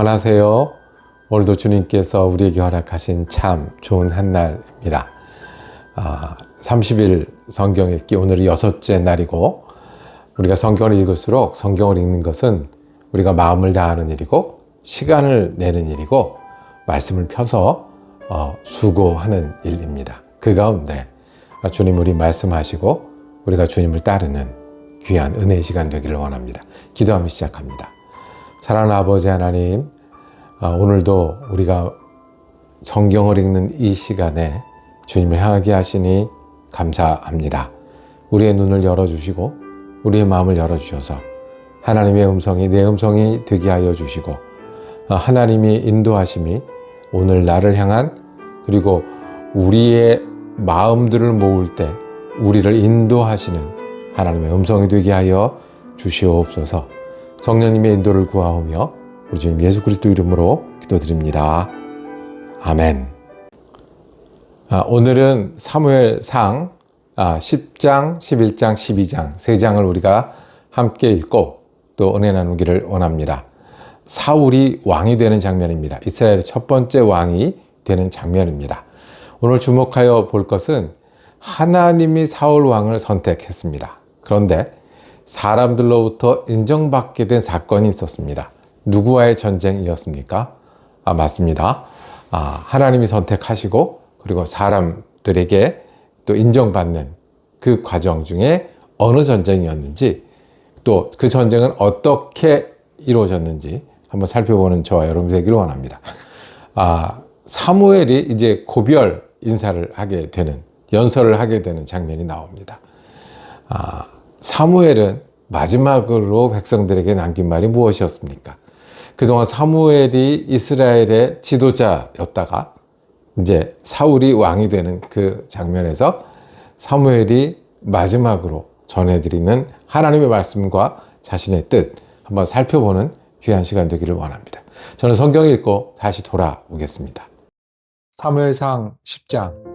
평안하세요. 오늘도 주님께서 우리에게 허락하신 참 좋은 한 날입니다. 아, 30일 성경 읽기 오늘이 여섯째 날이고 우리가 성경을 읽을수록 성경을 읽는 것은 우리가 마음을 다하는 일이고 시간을 내는 일이고 말씀을 펴서 어, 수고하는 일입니다. 그 가운데 주님 우리 말씀하시고 우리가 주님을 따르는 귀한 은혜의 시간 되기를 원합니다. 기도하며 시작합니다. 사랑하는 아버지 하나님, 아, 오늘도 우리가 성경을 읽는 이 시간에 주님을 향하게 하시니 감사합니다. 우리의 눈을 열어주시고 우리의 마음을 열어주셔서 하나님의 음성이 내 음성이 되게 하여 주시고 아, 하나님이 인도하심이 오늘 나를 향한 그리고 우리의 마음들을 모을 때 우리를 인도하시는 하나님의 음성이 되게 하여 주시옵소서 성령님의 인도를 구하오며 우리 주님 예수 그리스도 이름으로 기도드립니다. 아멘. 아, 오늘은 사무엘상 아, 10장, 11장, 12장 세 장을 우리가 함께 읽고 또 은혜 나누기를 원합니다. 사울이 왕이 되는 장면입니다. 이스라엘의 첫 번째 왕이 되는 장면입니다. 오늘 주목하여 볼 것은 하나님이 사울 왕을 선택했습니다. 그런데 사람들로부터 인정받게 된 사건이 있었습니다. 누구와의 전쟁이었습니까? 아, 맞습니다. 아, 하나님이 선택하시고 그리고 사람들에게 또 인정받는 그 과정 중에 어느 전쟁이었는지 또 그 전쟁은 어떻게 이루어졌는지 한번 살펴보는 저와 여러분 되기를 원합니다. 아, 사무엘이 이제 고별 인사를 하게 되는 연설을 하게 되는 장면이 나옵니다. 아, 사무엘은 마지막으로 백성들에게 남긴 말이 무엇이었습니까? 그동안 사무엘이 이스라엘의 지도자였다가 이제 사울이 왕이 되는 그 장면에서 사무엘이 마지막으로 전해드리는 하나님의 말씀과 자신의 뜻 한번 살펴보는 귀한 시간 되기를 원합니다. 저는 성경 읽고 다시 돌아오겠습니다. 사무엘상 10장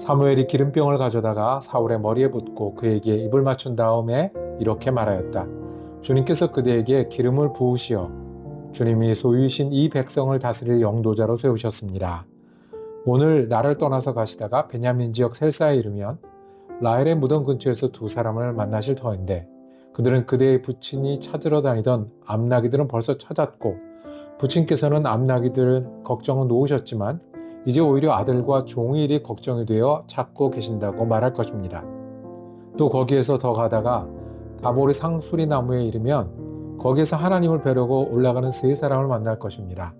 사무엘이 기름병을 가져다가 사울의 머리에 붓고 그에게 입을 맞춘 다음에 이렇게 말하였다. 주님께서 그대에게 기름을 부으시어 주님이 소유이신 이 백성을 다스릴 영도자로 세우셨습니다. 오늘 나를 떠나서 가시다가 베냐민 지역 셀사에 이르면 라헬의 무덤 근처에서 두 사람을 만나실 터인데 그들은 그대의 부친이 찾으러 다니던 암나기들은 벌써 찾았고 부친께서는 암나기들 걱정은 놓으셨지만 이제 오히려 아들과 종의 일이 걱정이 되어 찾고 계신다고 말할 것입니다. 또 거기에서 더 가다가 다보리 상수리 나무에 이르면 거기에서 하나님을 뵈려고 올라가는 세 사람을 만날 것입니다.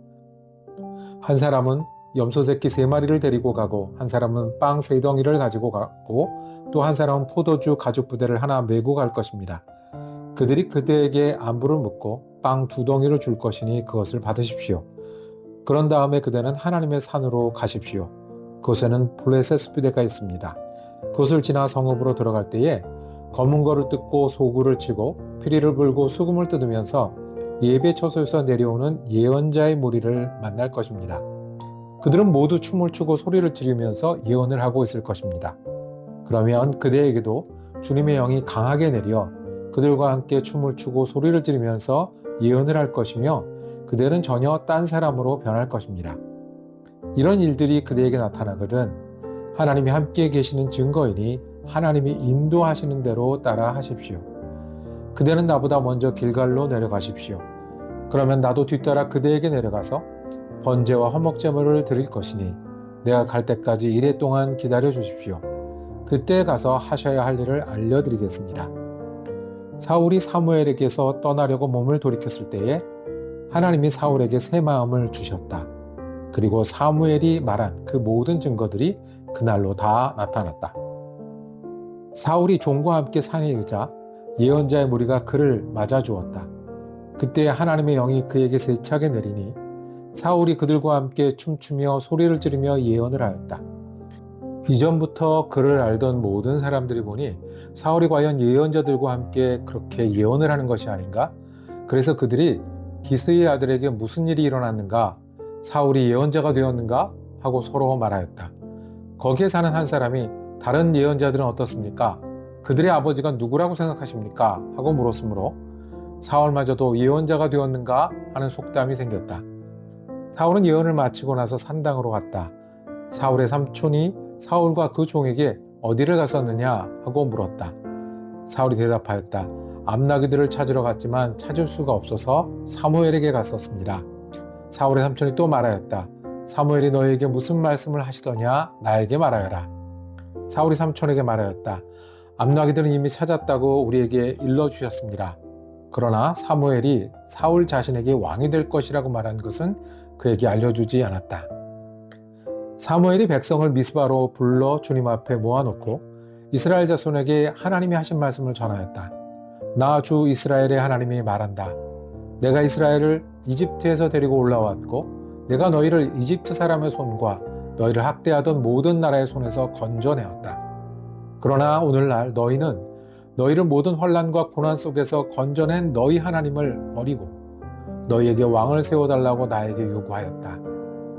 한 사람은 염소 새끼 세 마리를 데리고 가고 한 사람은 빵 세 덩이를 가지고 가고 또 한 사람은 포도주 가죽 부대를 하나 메고 갈 것입니다. 그들이 그대에게 안부를 묻고 빵 두 덩이를 줄 것이니 그것을 받으십시오. 그런 다음에 그대는 하나님의 산으로 가십시오. 그곳에는 블레셋 부대가 있습니다. 그곳을 지나 성읍으로 들어갈 때에 검은 거를 뜯고 소구를 치고 피리를 불고 수금을 뜯으면서 예배 처소에서 내려오는 예언자의 무리를 만날 것입니다. 그들은 모두 춤을 추고 소리를 지르면서 예언을 하고 있을 것입니다. 그러면 그대에게도 주님의 영이 강하게 내려 그들과 함께 춤을 추고 소리를 지르면서 예언을 할 것이며 그들은 전혀 딴 사람으로 변할 것입니다. 이런 일들이 그대에게 나타나거든 하나님이 함께 계시는 증거이니 하나님이 인도하시는 대로 따라 하십시오. 그대는 나보다 먼저 길갈로 내려가십시오. 그러면 나도 뒤따라 그대에게 내려가서 번제와 화목제물을 드릴 것이니 내가 갈 때까지 이래 동안 기다려 주십시오. 그때 가서 하셔야 할 일을 알려드리겠습니다. 사울이 사무엘에게서 떠나려고 몸을 돌이켰을 때에 하나님이 사울에게 새 마음을 주셨다. 그리고 사무엘이 말한 그 모든 증거들이 그날로 다 나타났다. 사울이 종과 함께 산에 이르자 예언자의 무리가 그를 맞아 주었다. 그때 하나님의 영이 그에게 세차게 내리니 사울이 그들과 함께 춤추며 소리를 지르며 예언을 하였다. 이전부터 그를 알던 모든 사람들이 보니 사울이 과연 예언자들과 함께 그렇게 예언을 하는 것이 아닌가? 그래서 그들이 기스의 아들에게 무슨 일이 일어났는가? 사울이 예언자가 되었는가? 하고 서로 말하였다. 거기에 사는 한 사람이 다른 예언자들은 어떻습니까? 그들의 아버지가 누구라고 생각하십니까? 하고 물었으므로 사울마저도 예언자가 되었는가? 하는 속담이 생겼다. 사울은 예언을 마치고 나서 산당으로 갔다. 사울의 삼촌이 사울과 그 종에게 어디를 갔었느냐 하고 물었다. 사울이 대답하였다. 암나기들을 찾으러 갔지만 찾을 수가 없어서 사무엘에게 갔었습니다. 사울의 삼촌이 또 말하였다. 사무엘이 너에게 무슨 말씀을 하시더냐? 나에게 말하여라. 사울이 삼촌에게 말하였다. 암나기들은 이미 찾았다고 우리에게 일러주셨습니다. 그러나 사무엘이 사울 자신에게 왕이 될 것이라고 말한 것은 그에게 알려주지 않았다. 사무엘이 백성을 미스바로 불러 주님 앞에 모아놓고 이스라엘 자손에게 하나님이 하신 말씀을 전하였다. 나 주 이스라엘의 하나님이 말한다. 내가 이스라엘을 이집트에서 데리고 올라왔고 내가 너희를 이집트 사람의 손과 너희를 학대하던 모든 나라의 손에서 건져내었다. 그러나 오늘날 너희는 너희를 모든 환란과 고난 속에서 건져낸 너희 하나님을 버리고 너희에게 왕을 세워달라고 나에게 요구하였다.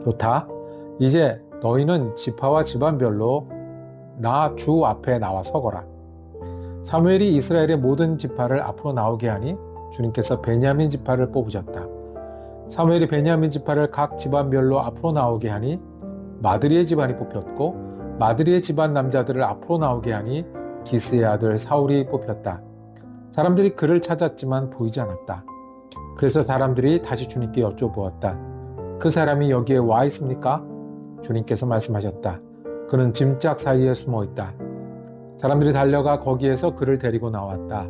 좋다. 이제 너희는 지파와 집안별로 나 주 앞에 나와 서거라. 사무엘이 이스라엘의 모든 지파를 앞으로 나오게 하니 주님께서 베냐민 지파를 뽑으셨다. 사무엘이 베냐민 지파를 각 집안별로 앞으로 나오게 하니 마드리의 집안이 뽑혔고 마드리의 집안 남자들을 앞으로 나오게 하니 기스의 아들 사울이 뽑혔다. 사람들이 그를 찾았지만 보이지 않았다. 그래서 사람들이 다시 주님께 여쭤보았다. 그 사람이 여기에 와 있습니까? 주님께서 말씀하셨다. 그는 짐짝 사이에 숨어 있다. 사람들이 달려가 거기에서 그를 데리고 나왔다.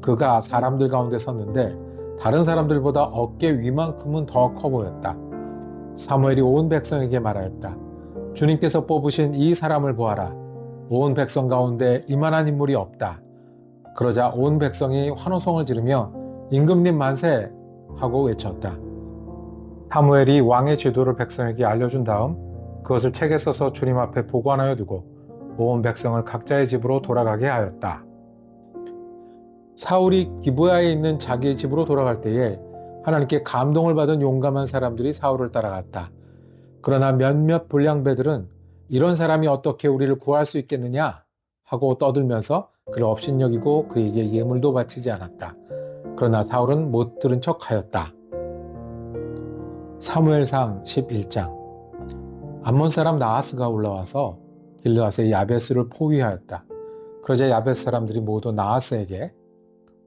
그가 사람들 가운데 섰는데 다른 사람들보다 어깨 위만큼은 더 커 보였다. 사무엘이 온 백성에게 말하였다. 주님께서 뽑으신 이 사람을 보아라. 온 백성 가운데 이만한 인물이 없다. 그러자 온 백성이 환호성을 지르며 임금님 만세 하고 외쳤다. 사무엘이 왕의 제도를 백성에게 알려준 다음 그것을 책에 써서 주님 앞에 보관하여 두고 온 백성을 각자의 집으로 돌아가게 하였다. 사울이 기브야에 있는 자기의 집으로 돌아갈 때에 하나님께 감동을 받은 용감한 사람들이 사울을 따라갔다. 그러나 몇몇 불량배들은 이런 사람이 어떻게 우리를 구할 수 있겠느냐 하고 떠들면서 그를 업신여기고 그에게 예물도 바치지 않았다. 그러나 사울은 못 들은 척 하였다. 사무엘상 11장 암몬 사람 나하스가 올라와서 길르앗의 야베스를 포위하였다. 그러자 야베스 사람들이 모두 나하스에게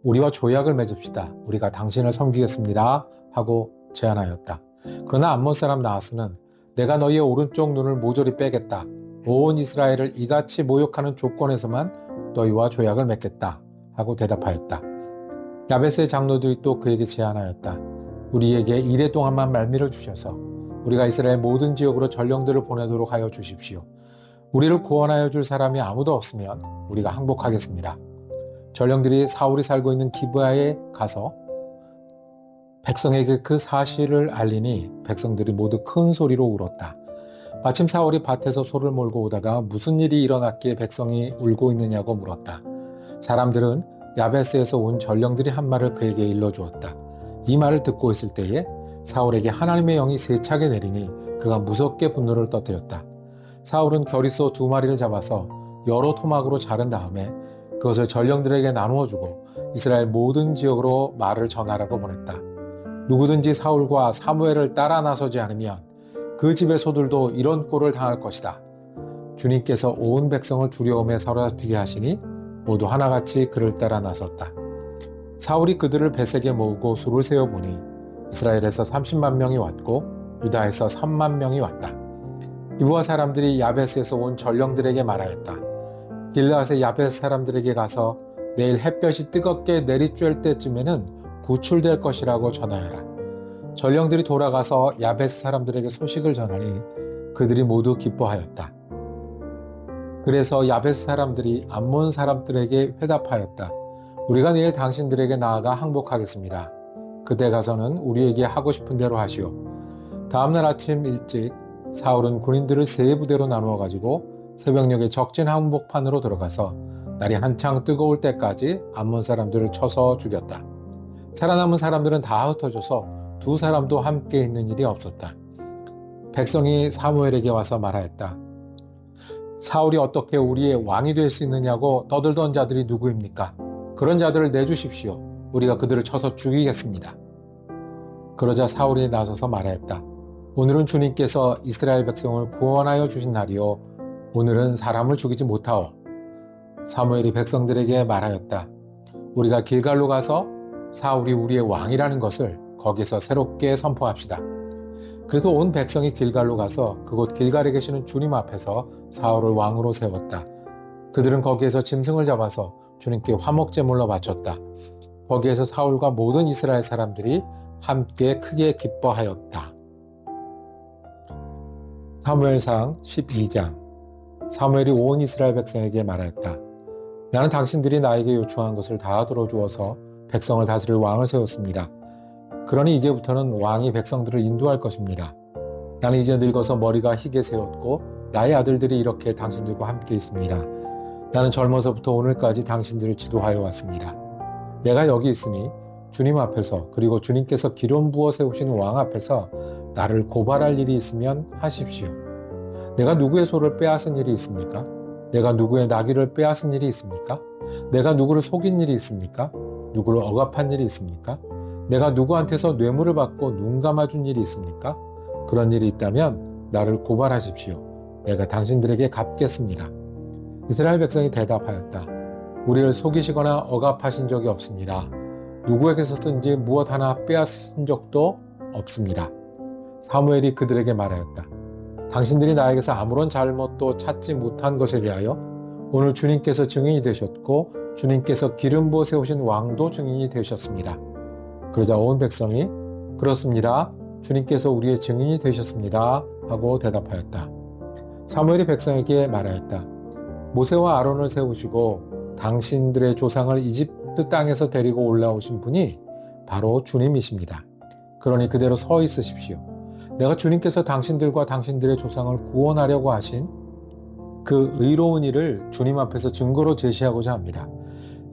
우리와 조약을 맺읍시다. 우리가 당신을 섬기겠습니다. 하고 제안하였다. 그러나 암몬 사람 나하스는 내가 너희의 오른쪽 눈을 모조리 빼겠다. 온 이스라엘을 이같이 모욕하는 조건에서만 너희와 조약을 맺겠다. 하고 대답하였다. 야베스의 장로들이 또 그에게 제안하였다. 우리에게 이래 동안만 말미를 주셔서 우리가 이스라엘 모든 지역으로 전령들을 보내도록 하여 주십시오. 우리를 구원하여 줄 사람이 아무도 없으면 우리가 항복하겠습니다. 전령들이 사울이 살고 있는 기브아에 가서 백성에게 그 사실을 알리니 백성들이 모두 큰 소리로 울었다. 마침 사울이 밭에서 소를 몰고 오다가 무슨 일이 일어났기에 백성이 울고 있느냐고 물었다. 사람들은 야베스에서 온 전령들이 한 말을 그에게 일러주었다. 이 말을 듣고 있을 때에 사울에게 하나님의 영이 세차게 내리니 그가 무섭게 분노를 떠뜨렸다. 사울은 결의소 두 마리를 잡아서 여러 토막으로 자른 다음에 그것을 전령들에게 나누어 주고 이스라엘 모든 지역으로 말을 전하라고 보냈다. 누구든지 사울과 사무엘을 따라 나서지 않으면 그 집의 소들도 이런 꼴을 당할 것이다. 주님께서 온 백성을 두려움에 사로잡히게 하시니 모두 하나같이 그를 따라 나섰다. 사울이 그들을 배색에 모으고 수를 세어보니 이스라엘에서 30만 명이 왔고 유다에서 3만 명이 왔다. 이부와 사람들이 야베스에서 온 전령들에게 말하였다. 길라앗의 야베스 사람들에게 가서 내일 햇볕이 뜨겁게 내리쬐을 때쯤에는 구출될 것이라고 전하여라. 전령들이 돌아가서 야베스 사람들에게 소식을 전하니 그들이 모두 기뻐하였다. 그래서 야베스 사람들이 암몬 사람들에게 회답하였다. 우리가 내일 당신들에게 나아가 항복하겠습니다. 그때 가서는 우리에게 하고 싶은 대로 하시오. 다음날 아침 일찍 사울은 군인들을 세 부대로 나누어 가지고 새벽녘에 적진 항복판으로 들어가서 날이 한창 뜨거울 때까지 암몬 사람들을 쳐서 죽였다. 살아남은 사람들은 다 흩어져서 두 사람도 함께 있는 일이 없었다. 백성이 사무엘에게 와서 말하였다. 사울이 어떻게 우리의 왕이 될 수 있느냐고 떠들던 자들이 누구입니까? 그런 자들을 내주십시오. 우리가 그들을 쳐서 죽이겠습니다. 그러자 사울이 나서서 말하였다. 오늘은 주님께서 이스라엘 백성을 구원하여 주신 날이요. 오늘은 사람을 죽이지 못하오. 사무엘이 백성들에게 말하였다. 우리가 길갈로 가서 사울이 우리의 왕이라는 것을 거기서 새롭게 선포합시다. 그래서 온 백성이 길갈로 가서 그곳 길갈에 계시는 주님 앞에서 사울을 왕으로 세웠다. 그들은 거기에서 짐승을 잡아서 주님께 화목제물로 바쳤다. 거기에서 사울과 모든 이스라엘 사람들이 함께 크게 기뻐하였다. 사무엘상 12장 사무엘이 온 이스라엘 백성에게 말하였다. 나는 당신들이 나에게 요청한 것을 다 들어주어서 백성을 다스릴 왕을 세웠습니다. 그러니 이제부터는 왕이 백성들을 인도할 것입니다. 나는 이제 늙어서 머리가 희게 세웠고 나의 아들들이 이렇게 당신들과 함께 있습니다. 나는 젊어서부터 오늘까지 당신들을 지도하여 왔습니다. 내가 여기 있으니 주님 앞에서 그리고 주님께서 기름 부어 세우신 왕 앞에서 나를 고발할 일이 있으면 하십시오. 내가 누구의 소를 빼앗은 일이 있습니까? 내가 누구의 나귀를 빼앗은 일이 있습니까? 내가 누구를 속인 일이 있습니까? 누구를 억압한 일이 있습니까? 내가 누구한테서 뇌물을 받고 눈 감아준 일이 있습니까? 그런 일이 있다면 나를 고발하십시오. 내가 당신들에게 갚겠습니다. 이스라엘 백성이 대답하였다. 우리를 속이시거나 억압하신 적이 없습니다. 누구에게서든지 무엇 하나 빼앗은 적도 없습니다. 사무엘이 그들에게 말하였다. 당신들이 나에게서 아무런 잘못도 찾지 못한 것에 대하여 오늘 주님께서 증인이 되셨고 주님께서 기름 부어 세우신 왕도 증인이 되셨습니다. 그러자 온 백성이 그렇습니다. 주님께서 우리의 증인이 되셨습니다. 하고 대답하였다. 사무엘이 백성에게 말하였다. 모세와 아론을 세우시고 당신들의 조상을 이집트 땅에서 데리고 올라오신 분이 바로 주님이십니다. 그러니 그대로 서 있으십시오. 내가 주님께서 당신들과 당신들의 조상을 구원하려고 하신 그 의로운 일을 주님 앞에서 증거로 제시하고자 합니다.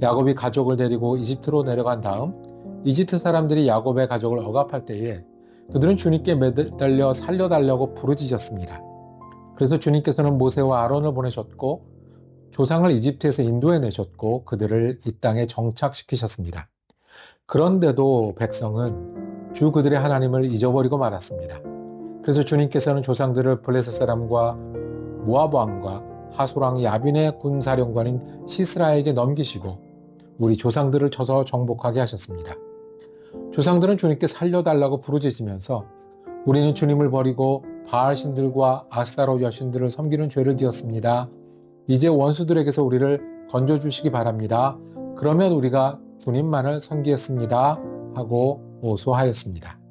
야곱이 가족을 데리고 이집트로 내려간 다음 이집트 사람들이 야곱의 가족을 억압할 때에 그들은 주님께 매달려 살려달라고 부르짖었습니다. 그래서 주님께서는 모세와 아론을 보내셨고 조상을 이집트에서 인도해 내셨고 그들을 이 땅에 정착시키셨습니다. 그런데도 백성은 주 그들의 하나님을 잊어버리고 말았습니다. 그래서 주님께서는 조상들을 블레셋 사람과 모압 왕과 하소랑 야빈의 군사령관인 시스라에게 넘기시고 우리 조상들을 쳐서 정복하게 하셨습니다. 조상들은 주님께 살려달라고 부르짖으면서 우리는 주님을 버리고 바알 신들과 아스타로 여신들을 섬기는 죄를 지었습니다. 이제 원수들에게서 우리를 건져주시기 바랍니다. 그러면 우리가 주님만을 섬기겠습니다. 하고 호소하였습니다.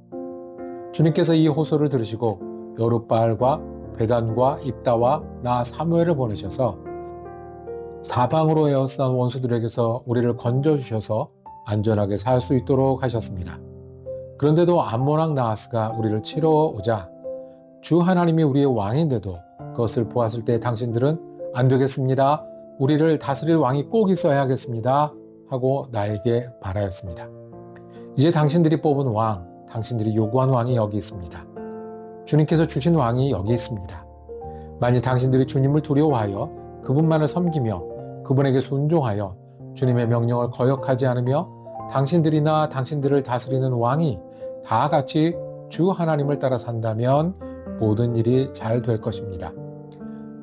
주님께서 이 호소를 들으시고 여룻바알과 베단과 입다와 나 사무엘을 보내셔서 사방으로 에어싼 원수들에게서 우리를 건져주셔서 안전하게 살 수 있도록 하셨습니다. 그런데도 암모랑 나하스가 우리를 치러 오자 주 하나님이 우리의 왕인데도 그것을 보았을 때 당신들은 안 되겠습니다. 우리를 다스릴 왕이 꼭 있어야겠습니다. 하고 나에게 말하였습니다. 이제 당신들이 뽑은 왕, 당신들이 요구한 왕이 여기 있습니다. 주님께서 주신 왕이 여기 있습니다. 만일 당신들이 주님을 두려워하여 그분만을 섬기며 그분에게 순종하여 주님의 명령을 거역하지 않으며 당신들이나 당신들을 다스리는 왕이 다 같이 주 하나님을 따라 산다면 모든 일이 잘 될 것입니다.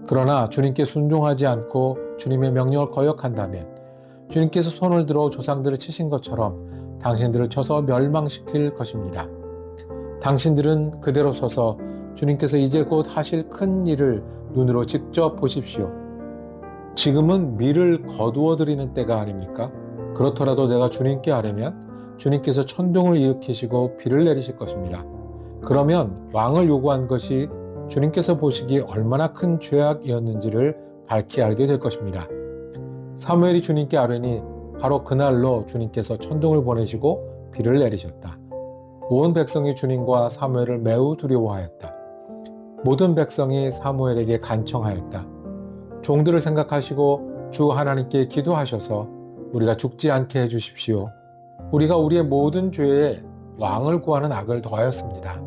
그러나 주님께 순종하지 않고 주님의 명령을 거역한다면 주님께서 손을 들어 조상들을 치신 것처럼 당신들을 쳐서 멸망시킬 것입니다. 당신들은 그대로 서서 주님께서 이제 곧 하실 큰 일을 눈으로 직접 보십시오. 지금은 미를 거두어 드리는 때가 아닙니까? 그렇더라도 내가 주님께 아뢰면 주님께서 천둥을 일으키시고 비를 내리실 것입니다. 그러면 왕을 요구한 것이 주님께서 보시기 얼마나 큰 죄악이었는지를 밝히 알게 될 것입니다. 사무엘이 주님께 아뢰니 바로 그날로 주님께서 천둥을 보내시고 비를 내리셨다. 온 백성이 주님과 사무엘을 매우 두려워하였다. 모든 백성이 사무엘에게 간청하였다. 종들을 생각하시고 주 하나님께 기도하셔서 우리가 죽지 않게 해주십시오. 우리가 우리의 모든 죄에 왕을 구하는 악을 더하였습니다.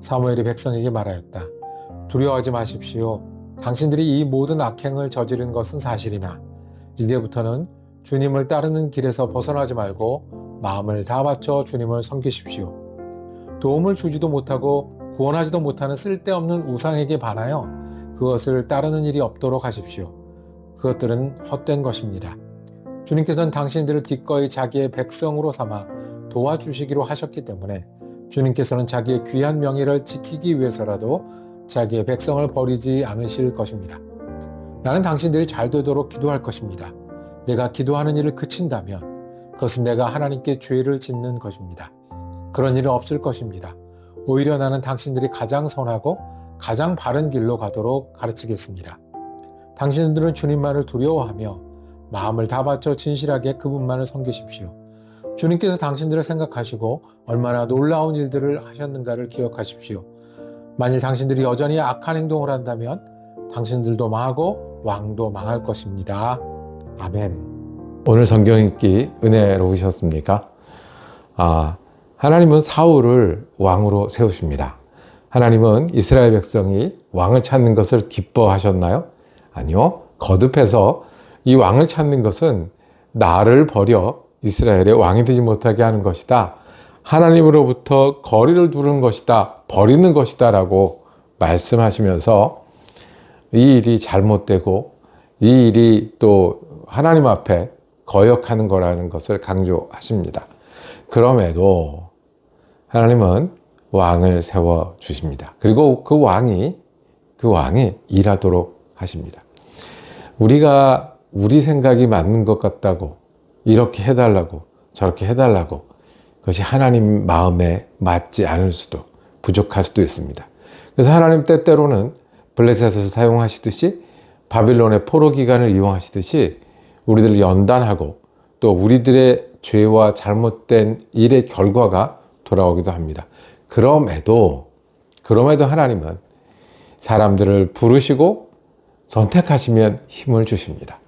사무엘이 백성에게 말하였다. 두려워하지 마십시오. 당신들이 이 모든 악행을 저지른 것은 사실이나 이제부터는 주님을 따르는 길에서 벗어나지 말고 마음을 다 바쳐 주님을 섬기십시오. 도움을 주지도 못하고 구원하지도 못하는 쓸데없는 우상에게 반하여 그것을 따르는 일이 없도록 하십시오. 그것들은 헛된 것입니다. 주님께서는 당신들을 기꺼이 자기의 백성으로 삼아 도와주시기로 하셨기 때문에 주님께서는 자기의 귀한 명예를 지키기 위해서라도 자기의 백성을 버리지 않으실 것입니다. 나는 당신들이 잘 되도록 기도할 것입니다. 내가 기도하는 일을 그친다면 그것은 내가 하나님께 죄를 짓는 것입니다. 그런 일은 없을 것입니다. 오히려 나는 당신들이 가장 선하고 가장 바른 길로 가도록 가르치겠습니다. 당신들은 주님만을 두려워하며 마음을 다 바쳐 진실하게 그분만을 섬기십시오. 주님께서 당신들을 생각하시고 얼마나 놀라운 일들을 하셨는가를 기억하십시오. 만일 당신들이 여전히 악한 행동을 한다면 당신들도 망하고 왕도 망할 것입니다. 아멘. 오늘 성경 읽기 은혜로우셨습니까? 아, 하나님은 사울을 왕으로 세우십니다. 하나님은 이스라엘 백성이 왕을 찾는 것을 기뻐하셨나요? 아니요. 거듭해서 이 왕을 찾는 것은 나를 버려 이스라엘의 왕이 되지 못하게 하는 것이다. 하나님으로부터 거리를 두는 것이다. 버리는 것이다. 라고 말씀하시면서 이 일이 잘못되고 이 일이 또 하나님 앞에 거역하는 거라는 것을 강조하십니다. 그럼에도 하나님은 왕을 세워 주십니다. 그리고 그 왕이 그 왕이 일하도록 하십니다. 우리가 우리 생각이 맞는 것 같다고 이렇게 해달라고 저렇게 해달라고 그것이 하나님 마음에 맞지 않을 수도 부족할 수도 있습니다. 그래서 하나님 때때로는 블레셋에서 사용하시듯이 바빌론의 포로 기간을 이용하시듯이 우리들을 연단하고 또 우리들의 죄와 잘못된 일의 결과가 돌아오기도 합니다. 그럼에도 그럼에도 하나님은 사람들을 부르시고 선택하시면 힘을 주십니다.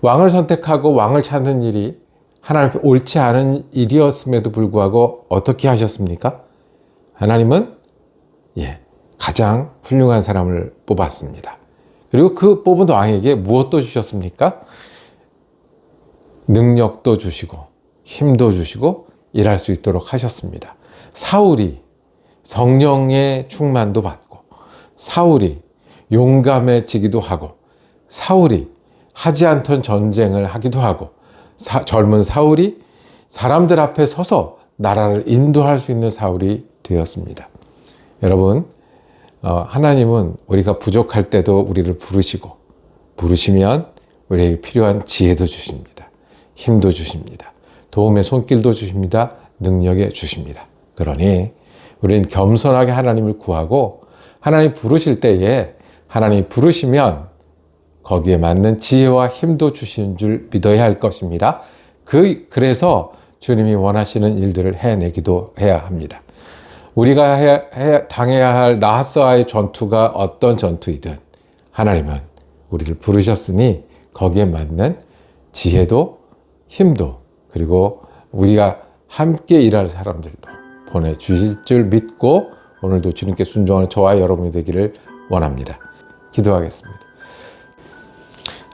왕을 선택하고 왕을 찾는 일이 하나님 옳지 않은 일이었음에도 불구하고 어떻게 하셨습니까? 하나님은 예, 가장 훌륭한 사람을 뽑았습니다. 그리고 그 뽑은 왕에게 무엇도 주셨습니까? 능력도 주시고 힘도 주시고 일할 수 있도록 하셨습니다. 사울이 성령의 충만도 받고 사울이 용감해지기도 하고 사울이 하지 않던 전쟁을 하기도 하고 사, 젊은 사울이 사람들 앞에 서서 나라를 인도할 수 있는 사울이 되었습니다. 여러분, 어, 하나님은 우리가 부족할 때도 우리를 부르시고 부르시면 우리에게 필요한 지혜도 주십니다. 힘도 주십니다. 도움의 손길도 주십니다. 능력에 주십니다. 그러니 우리는 겸손하게 하나님을 구하고 하나님 부르실 때에 하나님 부르시면 거기에 맞는 지혜와 힘도 주시는 줄 믿어야 할 것입니다. 그, 그래서 주님이 원하시는 일들을 해내기도 해야 합니다. 우리가 해, 해, 당해야 할 나하스와의 전투가 어떤 전투이든 하나님은 우리를 부르셨으니 거기에 맞는 지혜도 힘도 그리고 우리가 함께 일할 사람들도 보내주실 줄 믿고 오늘도 주님께 순종하는 저와 여러분이 되기를 원합니다. 기도하겠습니다.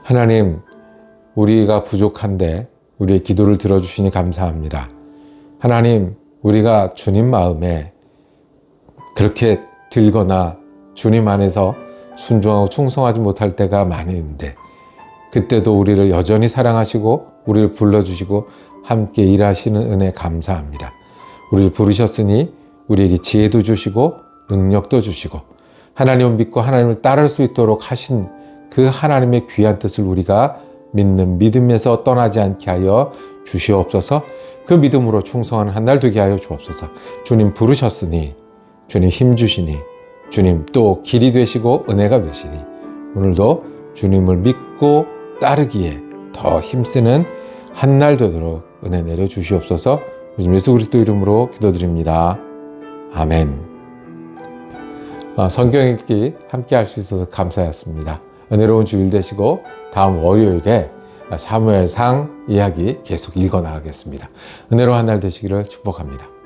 하나님, 우리가 부족한데 우리의 기도를 들어주시니 감사합니다. 하나님, 우리가 주님 마음에 그렇게 들거나 주님 안에서 순종하고 충성하지 못할 때가 많이 있는데 그때도 우리를 여전히 사랑하시고 우리를 불러주시고 함께 일하시는 은혜 감사합니다. 우리를 부르셨으니 우리에게 지혜도 주시고 능력도 주시고 하나님을 믿고 하나님을 따를 수 있도록 하신 그 하나님의 귀한 뜻을 우리가 믿는 믿음에서 떠나지 않게 하여 주시옵소서 그 믿음으로 충성하는 한날 되게 하여 주옵소서 주님 부르셨으니 주님 힘 주시니 주님 또 길이 되시고 은혜가 되시니 오늘도 주님을 믿고 따르기에 더 힘쓰는 한 날 되도록 은혜 내려 주시옵소서 예수 그리스도 이름으로 기도드립니다. 아멘. 아, 성경 읽기 함께 할 수 있어서 감사했습니다. 은혜로운 주일 되시고 다음 월요일에 사무엘상 이야기 계속 읽어 나가겠습니다. 은혜로운 한날 되시기를 축복합니다.